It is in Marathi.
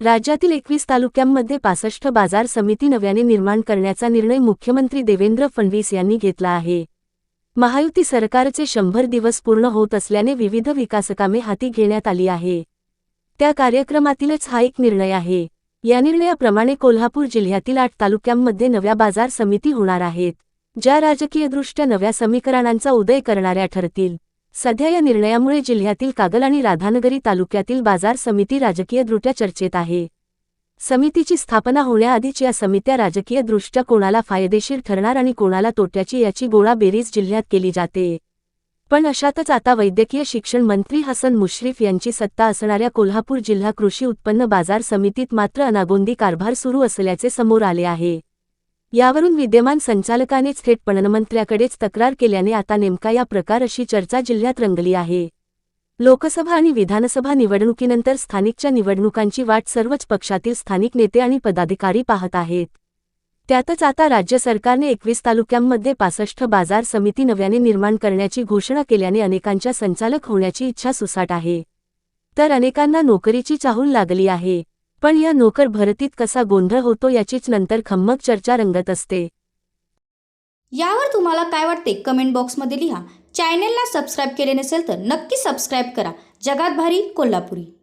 राज्यातील एकवीस तालुक्यांमध्ये पासष्ट बाजार समिती नव्याने निर्माण करण्याचा निर्णय मुख्यमंत्री देवेंद्र फडणवीस यांनी घेतला आहे. महायुती सरकारचे शंभर दिवस पूर्ण होत असल्याने विविध विकासकामे हाती घेण्यात आली आहे. त्या कार्यक्रमातीलच हा एक निर्णय आहे. या निर्णयाप्रमाणे कोल्हापूर जिल्ह्यातील आठ तालुक्यांमध्ये नव्या बाजार समिती होणार आहेत ज्या राजकीयदृष्ट्या नव्या समीकरणांचा उदय करणाऱ्या ठरतील. सध्या या निर्णयामुळे जिल्ह्यातील कागल आणि राधानगरी तालुक्यातील बाजार समिती राजकीय दृष्ट्या चर्चेत आहे. समितीची स्थापना होण्याआधीच या समित्या राजकीयदृष्ट्या कोणाला फायदेशीर ठरणार आणि कोणाला तोट्याची याची गोळा बेरीज जिल्ह्यात केली जाते. पण अशातच आता वैद्यकीय शिक्षण मंत्री हसन मुश्रीफ यांची सत्ता असणाऱ्या कोल्हापूर जिल्हा कृषी उत्पन्न बाजार समितीत मात्र अनागोंदी कारभार सुरू असल्याचे समोर आले आहे. यावरून विद्यमान संचालकानेच थेट पणनमंत्र्याकडेच तक्रार केल्याने आता नेमका या प्रकार अशी चर्चा जिल्ह्यात रंगली आहे. लोकसभा आणि विधानसभा निवडणुकीनंतर स्थानिकच्या निवडणुकांची वाट सर्वच पक्षातील स्थानिक नेते आणि पदाधिकारी पाहत आहेत. त्यातच आता राज्य सरकारने एकवीस तालुक्यांमध्ये पासष्ट बाजार समिती नव्याने निर्माण करण्याची घोषणा केल्याने अनेकांच्या संचालक होण्याची इच्छा सुसाट आहे. तर अनेकांना नोकरीची चाहूल लागली आहे. पण या नोकर भरतीत कसा गोंधळ होतो याचीच नंतर खम्मक चर्चा रंगत असते. यावर तुम्हाला काय वाटते? कमेंट बॉक्समध्ये लिहा. चॅनेलला सबस्क्राईब केले नसेल तर नक्की सबस्क्राईब करा. जगात भारी कोल्हापुरी.